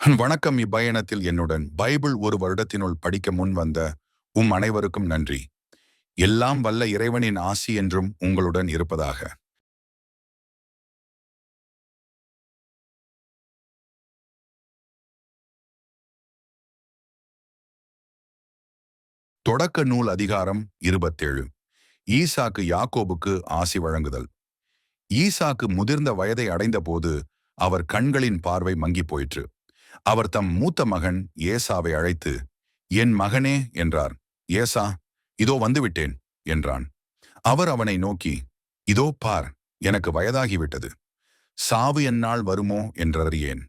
வணக்கம் இப்பயணத்தில் என்னுடன் பைபிள் ஒரு வருடத்தினுள் படிக்க முன் வந்த உம் அனைவருக்கும் நன்றி. எல்லாம் வல்ல இறைவனின் ஆசி என்றும் உங்களுடன் இருப்பதாக. தொடக்க நூல் அதிகாரம் இருபத்தேழு. ஈசாக்கு யாக்கோபுக்கு ஆசி வழங்குதல். ஈசாக்கு முதிர்ந்த வயதை அடைந்தபோது அவர் கண்களின் பார்வை மங்கிப் போயிற்று. அவர் தம் மூத்த மகன் ஏசாவை அழைத்து என் மகனே என்றார். ஏசா இதோ வந்துவிட்டேன் என்றான். அவர் அவனை நோக்கி இதோ பார் எனக்கு வயதாகிவிட்டது. சாவு என்னால் வருமோ என்றறியேன்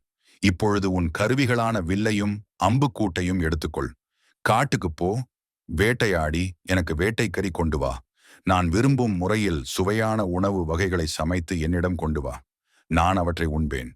இப்பொழுது உன் கருவிகளான வில்லையும் அம்புக்கூட்டையும் எடுத்துக்கொள். காட்டுக்குப் போ வேட்டையாடி எனக்கு வேட்டைக்கறி கொண்டு வா. நான் விரும்பும் முறையில் சுவையான உணவு வகைகளை சமைத்து என்னிடம் கொண்டு வா. நான் அவற்றை உண்பேன்.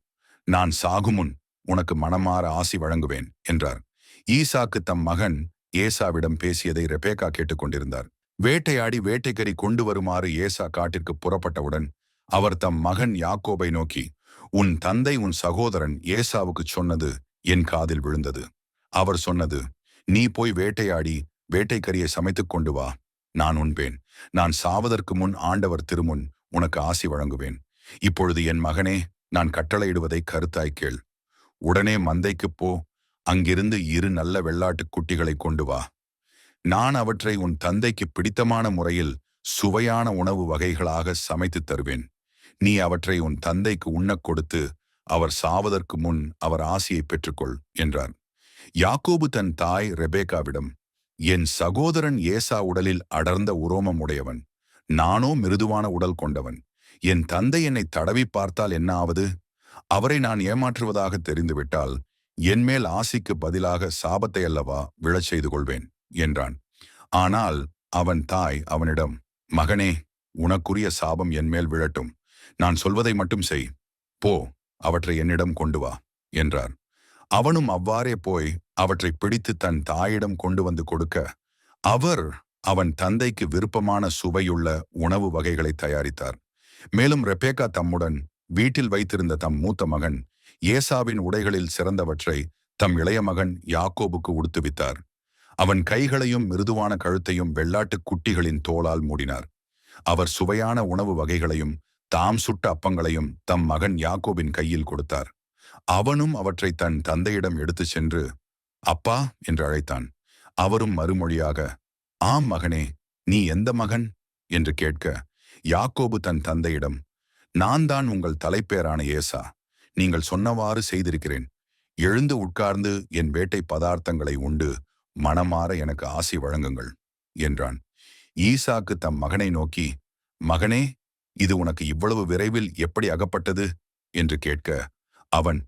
நான் சாகுமுன் உனக்கு மனமாற ஆசி வழங்குவேன் என்றார். ஈசாக்கு தம் மகன் ஏசாவிடம் பேசியதை ரெபேக்கா கேட்டுக்கொண்டிருந்தார். வேட்டையாடி வேட்டைக்கறி கொண்டு வருமாறு ஏசா காட்டிற்கு புறப்பட்டவுடன் அவர் தம் மகன் யாக்கோபை நோக்கி உன் தந்தை உன் சகோதரன் ஏசாவுக்கு சொன்னது என் காதில் விழுந்தது. அவர் சொன்னது நீ போய் வேட்டையாடி வேட்டைக்கரியை சமைத்துக் கொண்டு வா நான் உண்பேன். நான் சாவதற்கு முன் ஆண்டவர் திருமுன் உனக்கு ஆசி வழங்குவேன். இப்பொழுது என் மகனே நான் கட்டளையிடுவதை கருத்தாய் கேள். உடனே மந்தைக்குப் போ அங்கிருந்து இரு நல்ல வெள்ளாட்டுக் குட்டிகளை கொண்டு வா. நான் அவற்றை உன் தந்தைக்கு பிடித்தமான முறையில் சுவையான உணவு வகைகளாக சமைத்துத் தருவேன். நீ அவற்றை உன் தந்தைக்கு உண்ணக் கொடுத்து அவர் சாவதற்கு முன் அவர் ஆசியை பெற்றுக்கொள் என்றார். யாக்கோபு தன் தாய் ரெபேகாவிடம் என் சகோதரன் ஏசா உடலில் அடர்ந்த உரோமம் உடையவன். நானோ மிருதுவான உடல் கொண்டவன். என் தந்தை என்னை தடவி பார்த்தால் என்ன ஆவது அவரை நான் ஏமாற்றுவதாக தெரிந்துவிட்டால் என்மேல் ஆசிக்கு பதிலாக சாபத்தை அல்லவா விழச் செய்து கொள்வேன் என்றான். ஆனால் அவன் தாய் அவனிடம் மகனே உனக்குரிய சாபம் என்மேல் விழட்டும். நான் சொல்வதை மட்டும் செய். போ அவற்றை என்னிடம் கொண்டு வா என்றார். அவனும் அவ்வாறே போய் அவற்றை பிடித்து தன் தாயிடம் கொண்டு வந்து கொடுக்க அவர் அவன் தந்தைக்கு விருப்பமான சுவையுள்ள உணவு வகைகளை தயாரித்தார். மேலும் ரெபேக்கா தம்முடன் வீட்டில் வைத்திருந்த தம் மூத்த மகன் ஏசாவின் உடைகளில் சிறந்தவற்றை தம் இளைய மகன் யாக்கோபுக்கு உடுத்துவித்தார். அவன் கைகளையும் மிருதுவான கழுத்தையும் வெள்ளாட்டுக் குட்டிகளின் தோளால் மூடினார். அவர் சுவையான உணவு வகைகளையும் தாம் சுட்ட அப்பங்களையும் தம் மகன் யாக்கோபின் கையில் கொடுத்தார். அவனும் அவற்றை தன் தந்தையிடம் எடுத்துச் சென்று அப்பா என்று அழைத்தான். அவரும் மறுமொழியாக ஆம் மகனே நீ எந்த மகன்? என்று கேட்க யாக்கோபு தன் தந்தையிடம் நான் தான் உங்கள் தலைப்பேரான ஏசா. நீங்கள் சொன்னவாறு செய்திருக்கிறேன். எழுந்து உட்கார்ந்து என் வேட்டை பதார்த்தங்களை உண்டு. மனமாற எனக்கு ஆசி வழங்குங்கள் என்றான். ஈசாக்கு தம் மகனை நோக்கி மகனே இது உனக்கு இவ்வளவு விரைவில் எப்படி அகப்பட்டது? என்று கேட்க அவன்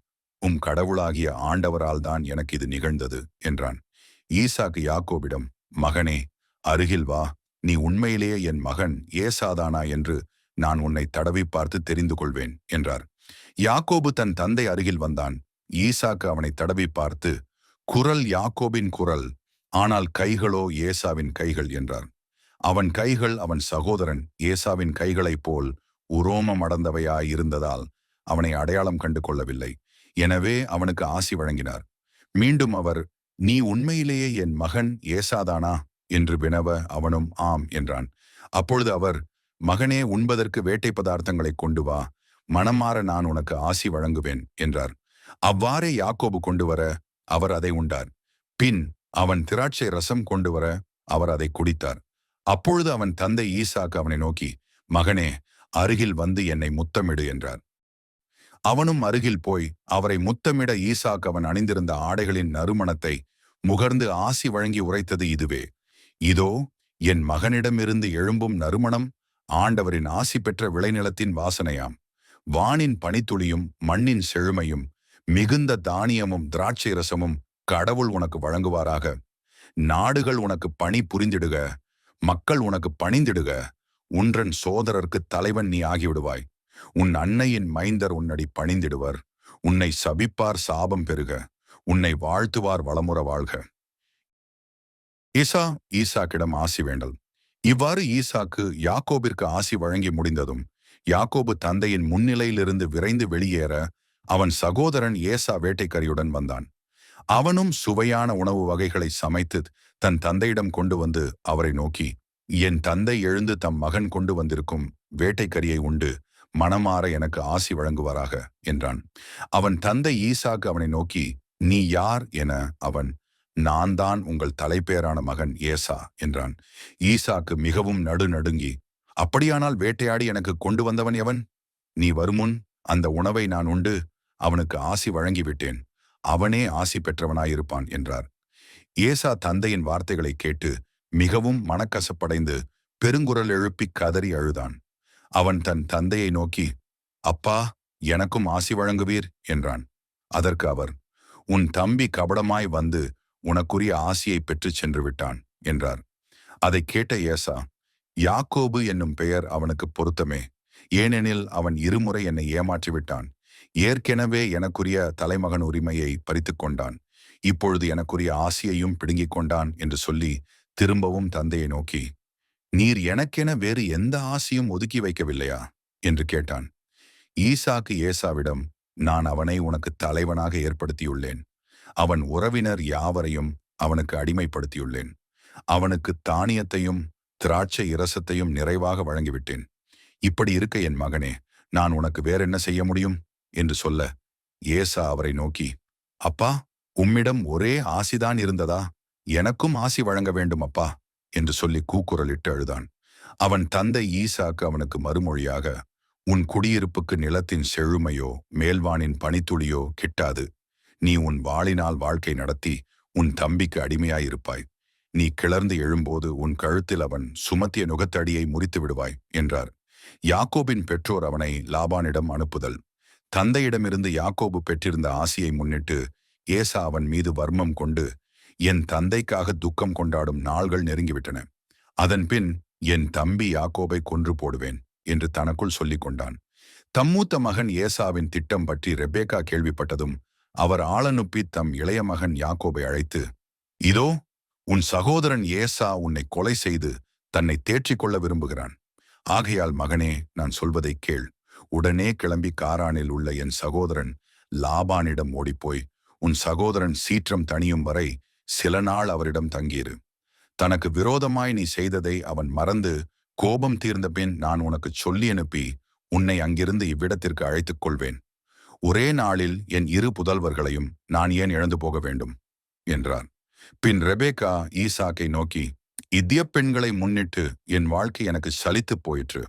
உம் கடவுளாகிய ஆண்டவரால் தான் எனக்கு இது நிகழ்ந்தது என்றான். ஈசாக்கு யாக்கோபிடம் மகனே அருகில் வா. நீ உண்மையிலேயே என் மகன் ஏசாதானா? என்று நான் உன்னை தடவி பார்த்து தெரிந்து கொள்வேன் என்றார். யாக்கோபு தன் தந்தை அருகில் வந்தான். ஈசாக்கு அவனை தடவி பார்த்து குரல் யாக்கோபின் குரல் ஆனால் கைகளோ ஏசாவின் கைகள் என்றார். அவன் கைகள் அவன் சகோதரன் ஏசாவின் கைகளைப் போல் உரோமம் அடந்தவையாயிருந்ததால் அவனை அடையாளம் கண்டு கொள்ளவில்லை. எனவே அவனுக்கு ஆசி வழங்கினார். மீண்டும் அவர் நீ உண்மையிலேயே என் மகன் ஏசாதானா? என்று வினவ அவனும் ஆம் என்றான். அப்பொழுது அவர் மகனே உண்பதற்கு வேட்டை பதார்த்தங்களை கொண்டு வா. மனமாற நான் உனக்கு ஆசி வழங்குவேன் என்றார். அவ்வாறே யாக்கோபு கொண்டு வர அவர் அதை உண்டார். பின் அவன் திராட்சை ரசம் கொண்டு வர அவர் அதை குடித்தார். அப்பொழுது அவன் தந்தை ஈசாக்கு அவனை நோக்கி மகனே அருகில் வந்து என்னை முத்தமிடு என்றார். அவனும் அருகில் போய் அவரை முத்தமிட ஈசாக்கு அவன் அணிந்திருந்த ஆடைகளின் நறுமணத்தை முகர்ந்து ஆசி வழங்கி உரைத்தது இதுவே. இதோ என் மகனிடமிருந்து எழும்பும் நறுமணம் ஆண்டவரின் ஆசி பெற்ற விளைநிலத்தின் வாசனையாம். வானின் பனித்துளியும் மண்ணின் செழுமையும் மிகுந்த தானியமும் திராட்சை ரசமும் கடவுள் உனக்கு வழங்குவாராக. நாடுகள் உனக்கு பணி புரிந்திடுக. மக்கள் உனக்கு பணிந்திடுக. உன்றன் சோதரருக்கு தலைவன் நீ ஆகிவிடுவாய். உன் அன்னையின் மைந்தர் உன்னடி பணிந்திடுவர். உன்னை சபிப்பார் சாபம் பெருக உன்னை வாழ்த்துவார் வளமுற வாழ்க. ஈசா ஈசாக்கிடம் ஆசி வேண்டல். இவ்வாறு ஈசாக்கு யாக்கோபிற்கு ஆசி வழங்கி முடிந்ததும் யாக்கோபு தந்தையின் முன்னிலையிலிருந்து விரைந்து வெளியேற அவன் சகோதரன் ஏசா வேட்டைக்கரியுடன் வந்தான். அவனும் சுவையான உணவு வகைகளை சமைத்து தன் தந்தையிடம் கொண்டு வந்து அவரை நோக்கி என் தந்தை எழுந்து தம் மகன் கொண்டு வந்திருக்கும் வேட்டைக்கரியை உண்டு மனமாற எனக்கு ஆசி வழங்குவாராக என்றான். அவன் தந்தை ஈசாக்கு அவனை நோக்கி நீ யார்? என அவன் நான் தான் உங்கள் தலைப்பேரான மகன் ஏசா என்றான். ஈசாக்கு மிகவும் நடுநடுங்கி அப்படியானால் வேட்டையாடி எனக்கு கொண்டு வந்தவன் எவன்? நீ வருமுன் அந்த உணவை நான் உண்டு அவனுக்கு ஆசி வழங்கிவிட்டேன் அவனே ஆசி பெற்றவனாயிருப்பான் என்றார். ஏசா தந்தையின் வார்த்தைகளை கேட்டு மிகவும் மனக்கசப்படைந்து பெருங்குரல் எழுப்பி கதறி அழுதான். அவன் தன் தந்தையை நோக்கி அப்பா எனக்கும் ஆசி வழங்குவீர் என்றான். அதற்கு அவர் உன் தம்பி கபடமாய் வந்து உனக்குரிய ஆசியை பெற்றுச் சென்று விட்டான் என்றார். அதை கேட்ட ஏசா யாக்கோபு என்னும் பெயர் அவனுக்கு பொருத்தமே. ஏனெனில் அவன் இருமுறை என்னை ஏமாற்றிவிட்டான் ஏற்கெனவே எனக்குரிய தலைமகன் உரிமையை பறித்து கொண்டான். இப்பொழுது எனக்குரிய ஆசியையும் பிடுங்கிக் கொண்டான் என்று சொல்லி திரும்பவும் தந்தையை நோக்கி நீர் எனக்கென வேறு எந்த ஆசையும் ஒதுக்கி வைக்கவில்லையா? என்று கேட்டான். ஈசாக்கு ஏசாவிடம் நான் அவனை உனக்கு தலைவனாக ஏற்படுத்தியுள்ளேன். அவன் உறவினர் யாவரையும் அவனுக்கு அடிமைப்படுத்தியுள்ளேன். அவனுக்கு தானியத்தையும் திராட்சை இரசத்தையும் நிறைவாக வழங்கிவிட்டேன். இப்படி இருக்க என் மகனே நான் உனக்கு வேறென்ன செய்ய முடியும்? என்று சொல்ல ஏசா அவரை நோக்கி அப்பா உம்மிடம் ஒரே ஆசிதான் இருந்ததா? எனக்கும் ஆசி வழங்க வேண்டும் அப்பா என்று சொல்லி கூக்குரலிட்டு அழுதான். அவன் தந்தை ஈசாக்கு அவனுக்கு மறுமொழியாக உன் குடியிருப்புக்கு நிலத்தின் செழுமையோ மேல்வானின் பனித்துளியோ கிட்டாது. நீ உன் வாளினால் வாழ்க்கை நடத்தி உன் தம்பிக்கு அடிமையாயிருப்பாய். நீ கிளர்ந்து எழும்போது உன் கழுத்தில் அவன் சுமத்திய நுகத்தடியை முறித்து விடுவாய் என்றார். யாக்கோபின் பெற்றோர் அவனை லாபானிடம் அனுப்புதல். தந்தையிடமிருந்து யாக்கோபு பெற்றிருந்த ஆசியை முன்னிட்டு ஏசா அவன் மீது வர்மம் கொண்டு என் தந்தைக்காக துக்கம் கொண்டாடும் நாள்கள் நெருங்கிவிட்டன. அதன்பின் என் தம்பி யாக்கோபை கொன்று போடுவேன் என்று தனக்குள் சொல்லிக் கொண்டான். தம்மூத்த மகன் ஏசாவின் திட்டம் பற்றி ரெபேக்கா கேள்விப்பட்டதும் அவர் ஆளனுப்பி தம் இளைய மகன் யாக்கோபை அழைத்து இதோ உன் சகோதரன் ஏசா உன்னை கொலை செய்து தன்னை தேற்றிக் கொள்ள விரும்புகிறான். ஆகையால் மகனே நான் சொல்வதை கேள். உடனே கிளம்பி காரானில் உள்ள என் சகோதரன் லாபானிடம் ஓடிப்போய் உன் சகோதரன் சீற்றம் தணியும் வரை சில நாள் அவரிடம் தங்கியிரு. தனக்கு விரோதமாய் நீ செய்ததை அவன் மறந்து கோபம் தீர்ந்த பின் நான் உனக்கு சொல்லி அனுப்பி உன்னை அங்கிருந்து இவ்விடத்திற்கு அழைத்துக் கொள்வேன். ஒரே நாளில் என் இரு புதல்வர்களையும் நான் ஏன் இழந்து போக வேண்டும்? என்றார். பின் ரெபேக்கா ஈசாக்கை நோக்கி இத்திய பெண்களை முன்னிட்டு என் வாழ்க்கை எனக்கு சலித்துப் போயிற்று.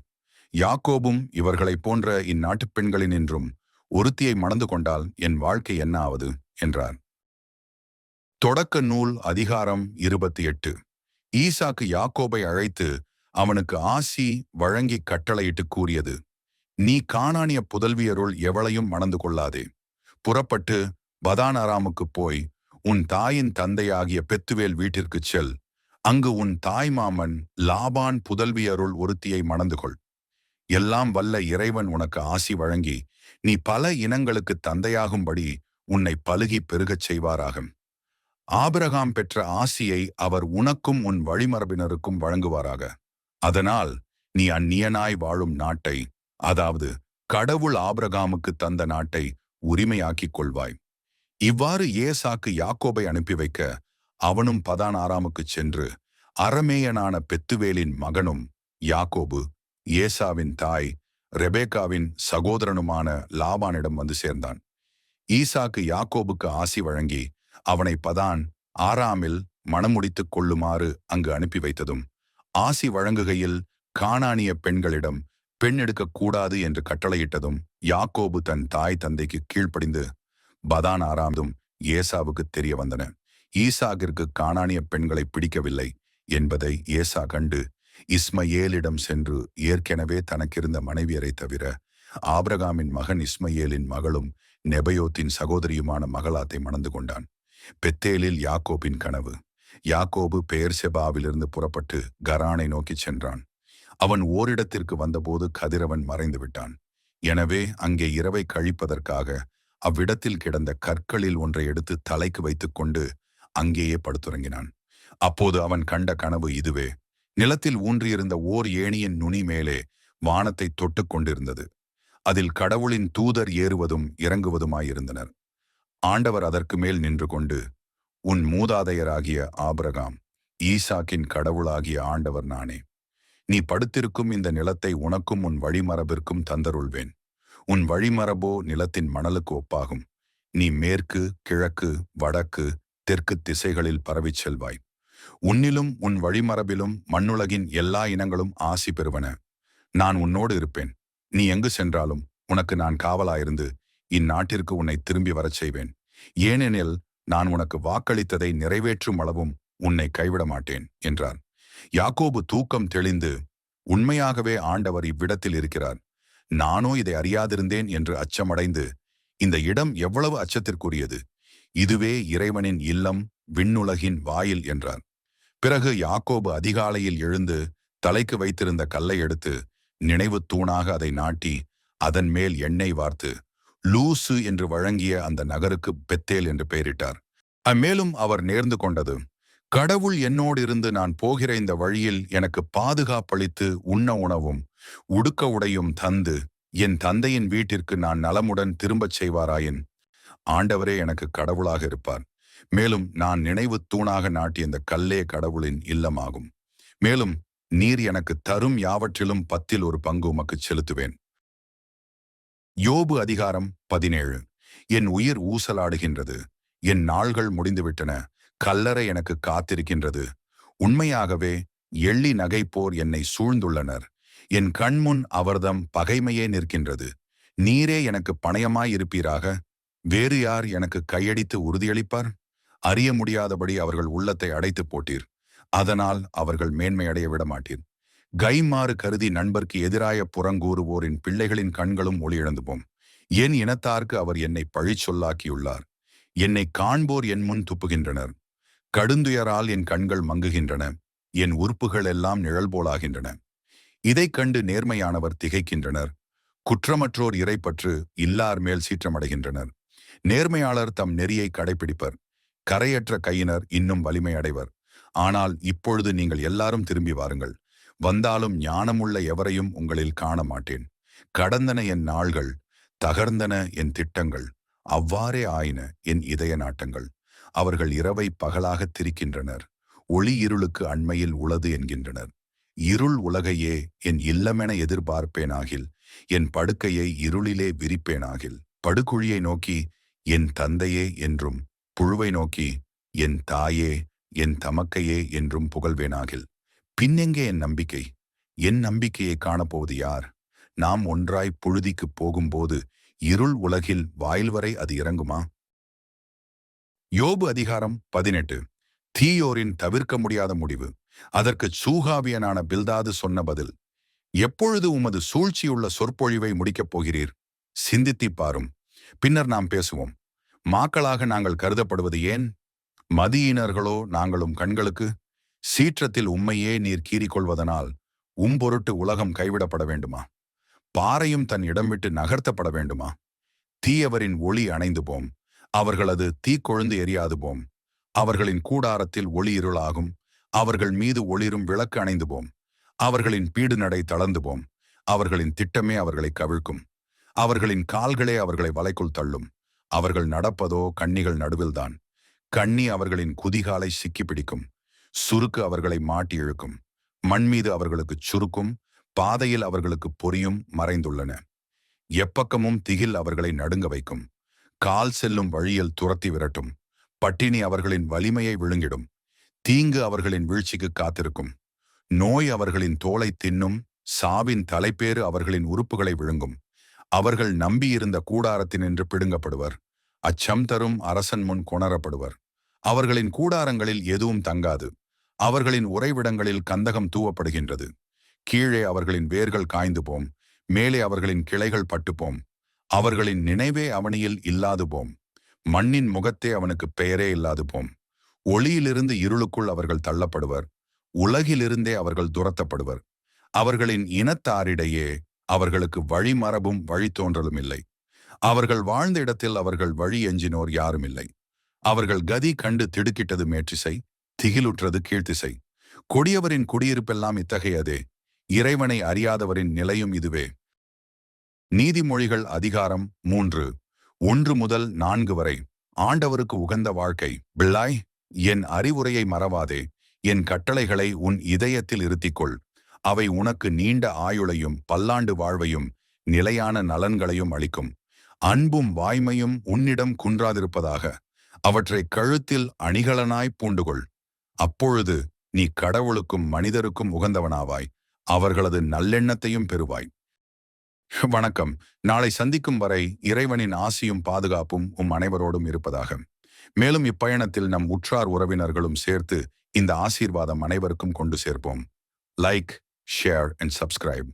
யாக்கோபும் இவர்களைப் போன்ற இந்நாட்டுப் பெண்களினின்றும் ஒருத்தியை மணந்து கொண்டால் என் வாழ்க்கை என்ன ஆவது? என்றார். தொடக்க நூல் அதிகாரம் இருபத்தி எட்டு ஈசாக்கு யாக்கோபை அழைத்து அவனுக்கு ஆசி வழங்கி கட்டளையிட்டு கூறியது நீ காணானிய புதல்வியருள் எவளையும் மணந்து கொள்ளாதே. புறப்பட்டு பதானாராமுக்குப் போய் உன் தாயின் தந்தையாகிய பெத்துவேல் வீட்டிற்குச் செல். அங்கு உன் தாய் மாமன் லாபான் புதல்வியருள் ஒருத்தியை மணந்து கொள். எல்லாம் வல்ல இறைவன் உனக்கு ஆசி வழங்கி நீ பல இனங்களுக்கு தந்தையாகும்படி உன்னை பழுகி பெருகச் செய்வாராகும். ஆபிரகாம் பெற்ற ஆசியை அவர் உனக்கும் உன் வழிமரபினருக்கும் வழங்குவாராக. அதனால் நீ அந்நியனாய் வாழும் நாட்டை அதாவது கடவுள் ஆபிரகாமுக்கு தந்த நாட்டை உரிமையாக்கிக் கொள்வாய். இவ்வாறு ஏசாக்கு யாக்கோபை அனுப்பி வைக்க அவனும் பதான் ஆறாமுக்குச் சென்று அரமேயனான பெத்துவேலின் மகனும் யாக்கோபு ஏசாவின் தாய் ரெபேக்காவின் சகோதரனுமான லாபானிடம் வந்து சேர்ந்தான். ஈசாக்கு யாக்கோபுக்கு ஆசி வழங்கி அவனை பதான் ஆறாமில் மணமுடித்துக் கொள்ளுமாறு அங்கு அனுப்பி வைத்ததும் ஆசி வழங்குகையில் காணானிய பெண்களிடம் பெண் எடுக்கக்கூடாது என்று கட்டளையிட்டதும் யாக்கோபு தன் தாய் தந்தைக்கு கீழ்ப்படிந்து பதான் ஆறாமதும் ஏசாவுக்கு தெரிய வந்தன. ஈசாகிற்கு காணானிய பெண்களை பிடிக்கவில்லை என்பதை ஏசா கண்டு இஸ்மயேலிடம் சென்று ஏற்கெனவே தனக்கிருந்த மனைவியரை தவிர ஆபிரகாமின் மகன் இஸ்மயேலின் மகளும் நெபயோத்தின் சகோதரியுமான மகளாத்தை மணந்து கொண்டான். பெத்தேலில் யாக்கோபின் கனவு. யாக்கோபு பெயர் செபாவிலிருந்து புறப்பட்டு கரானை நோக்கிச் சென்றான். அவன் ஓரிடத்திற்கு வந்தபோது கதிரவன் மறைந்து விட்டான். எனவே அங்கே இரவை கழிப்பதற்காக அவ்விடத்தில் கிடந்த கற்களில் ஒன்றை எடுத்து தலைக்கு வைத்துக்கொண்டு அங்கேயே படுத்துறங்கினான். அப்போது அவன் கண்ட கனவு இதுவே. நிலத்தில் ஊன்றியிருந்த ஓர் ஏணியின் நுனி மேலே வானத்தை தொட்டு கொண்டிருந்தது. அதில் கடவுளின் தூதர் ஏறுவதும் இறங்குவதுமாயிருந்தனர். ஆண்டவர் அதற்கு மேல் நின்று கொண்டு உன் மூதாதையராகிய ஆபிரகாம் ஈசாக்கின் கடவுளாகிய ஆண்டவர் நானே. நீ படுத்திருக்கும் இந்த நிலத்தை உனக்கும் உன் வழிமரபிற்கும் தந்தருள்வேன். உன் வழிமரபோ நிலத்தின் மணலுக்கு ஒப்பாகும். நீ மேற்கு கிழக்கு வடக்கு தெற்கு திசைகளில் பரவிச் செல்வாய். உன்னிலும் உன் வழிமரபிலும் மண்ணுலகின் எல்லா இனங்களும் ஆசி பெறுவன. நான் உன்னோடு இருப்பேன். நீ எங்கு சென்றாலும் உனக்கு நான் காவலாயிருந்து இந்நாட்டிற்கு உன்னை திரும்பி வரச் செய்வேன். ஏனெனில் நான் உனக்கு வாக்களித்ததை நிறைவேற்றும் அளவும் உன்னை கைவிட மாட்டேன் என்றார். யாக்கோபு தூக்கம் தெளிந்து உண்மையாகவே ஆண்டவர் இவ்விடத்தில் இருக்கிறார். நானோ இதை அறியாதிருந்தேன் என்று அச்சமடைந்து இந்த இடம் எவ்வளவு அச்சத்திற்குரியது. இதுவே இறைவனின் இல்லம் விண்ணுலகின் வாயில் என்றார். பிறகு யாக்கோபு அதிகாலையில் எழுந்து தலைக்கு வைத்திருந்த கல்லை எடுத்து நினைவு தூணாக அதை நாட்டி அதன் மேல் எண்ணெய் வார்த்து லூசு என்று வழங்கிய அந்த நகருக்கு பெத்தேல் என்று பெயரிட்டார். அம்மேலும் அவர் நேர்ந்து கொண்டது கடவுள் என்னோடு இருந்து நான் போகிற இந்த வழியில் எனக்கு பாதுகாப்பளித்து உண்ண உணவும் உடுக்க உடையும் தந்து என் தந்தையின் வீட்டிற்கு நான் நலமுடன் திரும்பச் செய்வாராயின்? ஆண்டவரே எனக்கு கடவுளாக இருப்பார். மேலும் நான் நினைவு தூணாக நாட்டிய இந்த கல்லே கடவுளின் இல்லமாகும். மேலும் நீர் எனக்கு தரும் யாவற்றிலும் பத்தில் ஒரு பங்கு உமக்கு செலுத்துவேன். யோபு அதிகாரம் பதினேழு. என் உயிர் ஊசலாடுகின்றது. என் நாள்கள் முடிந்துவிட்டன. கல்லறை எனக்கு காத்திருக்கின்றது. உண்மையாகவே எள்ளி நகைப்போர் என்னை சூழ்ந்துள்ளனர். என் கண்முன் அவர்தம் பகைமையே நிற்கின்றது. நீரே எனக்கு பணயமாயிருப்பீராக வேறு யார் எனக்கு கையடித்து உறுதியளிப்பார்? அறிய முடியாதபடி அவர்கள் உள்ளத்தை அடைத்து போட்டீர். அதனால் அவர்கள் மேன்மையடைய விடமாட்டீர். கைமாறு கருதி நண்பர்க்கு எதிராய புறங்கூறுவோரின் பிள்ளைகளின் கண்களும் ஒளியிழந்து போம் என் இனத்தார்க்கு அவர் என்னை பழிச்சொல்லாக்கியுள்ளார். என்னை காண்போர் என் முன் துப்புகின்றனர். கடுந்துயரால் என் கண்கள் மங்குகின்றன. என் உறுப்புகள் எல்லாம் நிழல் போலாகின்றன இதைக் கண்டு நேர்மையானவர் திகைக்கின்றனர். குற்றமற்றோர் இறைப்பற்று இல்லார் மேல் சீற்றமடைகின்றனர். நேர்மையாளர் தம் நெறியை கடைபிடிப்பர் கரையற்ற கையினர் இன்னும் வலிமை அடைவர் ஆனால் இப்பொழுது நீங்கள் எல்லாரும் திரும்பி வாருங்கள். வந்தாலும் ஞானமுள்ள எவரையும் உங்களில் காண மாட்டேன் கடந்தன என் நாள்கள் தகர்ந்தன என் திட்டங்கள். அவ்வாறே ஆயின என் இதய நாட்டங்கள். அவர்கள் இரவை பகலாக திரிக்கின்றனர். ஒளி இருளுக்கு அண்மையில் உளது என்கின்றனர். இருள் உலகையே என் இல்லமென எதிர்பார்ப்பேனாகில் என் படுக்கையை இருளிலே விரிப்பேனாகில் படுகுழியை நோக்கி என் தந்தையே என்றும் புழுவை நோக்கி என் தாயே என் தமக்கையே என்றும் புகழ்வேனாகில் பின்னெங்கே என் நம்பிக்கை? என் நம்பிக்கையை காணப்போவது யார்? நாம் ஒன்றாய் புழுதிக்குப் போகும்போது இருள் உலகில் வாயில் வரை அது இறங்குமா? யோபு அதிகாரம் பதினெட்டு. தீயோரின் தவிர்க்க முடியாத முடிவு. அதற்கு சூகாவியனான பில்தாது சொன்ன பதில் எப்பொழுது உமது சூழ்ச்சியுள்ள சொற்பொழிவை முடிக்கப் போகிறீர்? சிந்தித்தி பாரும். பின்னர் நாம் பேசுவோம். மாக்களாக நாங்கள் கருதப்படுவது ஏன்? மதியினர்களோ நாங்களும் கண்களுக்கு சீற்றத்தில் உம்மையே நீர் கீறிக்கொள்வதனால் உம்பொருட்டு உலகம் கைவிடப்பட வேண்டுமா? பாறையும் தன் இடம் விட்டு நகர்த்தப்பட வேண்டுமா? தீயவரின் ஒளி அணைந்து போம் அவர்களது தீக்கொழுந்து எரியாது போம் அவர்களின் கூடாரத்தில் ஒளி இருளாகும். அவர்கள் மீது ஒளிரும் விளக்கு அணைந்து போம் அவர்களின் பீடு நடை தளர்ந்து போம் அவர்களின் திட்டமே அவர்களை கவிழ்க்கும். அவர்களின் கால்களே அவர்களை வலைக்குள் தள்ளும். அவர்கள் நடப்பதோ கண்ணிகள் நடுவில்தான். கண்ணி அவர்களின் குதிகாலை சிக்கி பிடிக்கும். சுருக்கு அவர்களை மாட்டி இழுக்கும். மண் மீது அவர்களுக்கு சுருக்கும். பாதையில் அவர்களுக்கு பொறியும் மறைந்துள்ளன. எப்பக்கமும் திகில் அவர்களை நடுங்க வைக்கும். கால் செல்லும் வழியில் துரத்தி விரட்டும். பட்டினி அவர்களின் வலிமையை விழுங்கிடும். தீங்கு அவர்களின் வீழ்ச்சிக்கு காத்திருக்கும். நோய் அவர்களின் தோலை தின்னும். சாவின் தலைப்பேறு அவர்களின் உறுப்புகளை விழுங்கும். அவர்கள் நம்பியிருந்த கூடாரத்தினின்று பிடுங்கப்படுவர். அச்சம் தரும் அரசன் முன் கொணரப்படுவர். அவர்களின் கூடாரங்களில் எதுவும் தங்காது. அவர்களின் உறைவிடங்களில் கந்தகம் தூவப்படுகின்றது. கீழே அவர்களின் வேர்கள் காய்ந்து போம். மேலே அவர்களின் கிளைகள் பட்டுப்போம். அவர்களின் நினைவே அவனியில் இல்லாது போம் மண்ணின் முகத்தே அவனுக்கு பெயரே இல்லாது போம் ஒளியிலிருந்து இருளுக்குள் அவர்கள் தள்ளப்படுவர். உலகிலிருந்தே அவர்கள் துரத்தப்படுவர். அவர்களின் இனத்தாரிடையே அவர்களுக்கு வழிமரபும் வழித்தோன்றலும் இல்லை. அவர்கள் வாழ்ந்த இடத்தில் அவர்கள் வழி எஞ்சினோர் யாரும் இல்லை அவர்கள் கதி கண்டு திடுக்கிட்டது மேற்றிசை திகிலுற்றது கீழ்த்திசை. கொடியவரின் குடியிருப்பெல்லாம் இத்தகையதே. இறைவனை அறியாதவரின் நிலையும் இதுவே. நீதிமொழிகள் அதிகாரம் மூன்று. ஒன்று முதல் நான்கு வரை. ஆண்டவருக்கு உகந்த வாழ்க்கை. பிள்ளாய் என் அறிவுரையை மறவாதே. என் கட்டளைகளை உன் இதயத்தில் இருத்திக்கொள். அவை உனக்கு நீண்ட ஆயுளையும் பல்லாண்டு வாழ்வையும் நிலையான நலன்களையும் அளிக்கும். அன்பும் வாய்மையும் உன்னிடம் குன்றாதிருப்பதாக. அவற்றை கழுத்தில் அணிகலனாய் பூண்டுகொள். அப்பொழுது நீ கடவுளுக்கும் மனிதருக்கும் உகந்தவனாவாய். அவர்களது நல்லெண்ணத்தையும் பெறுவாய். வணக்கம். நாளை சந்திக்கும் வரை இறைவனின் ஆசியும் பாதுகாப்பும் உம் அனைவரோடும் இருப்பதாக. மேலும் இப்பயணத்தில் நம் உற்றார் உறவினர்களும் சேர்த்து இந்த ஆசீர்வாதம் அனைவருக்கும் கொண்டு சேர்ப்போம். Like share and subscribe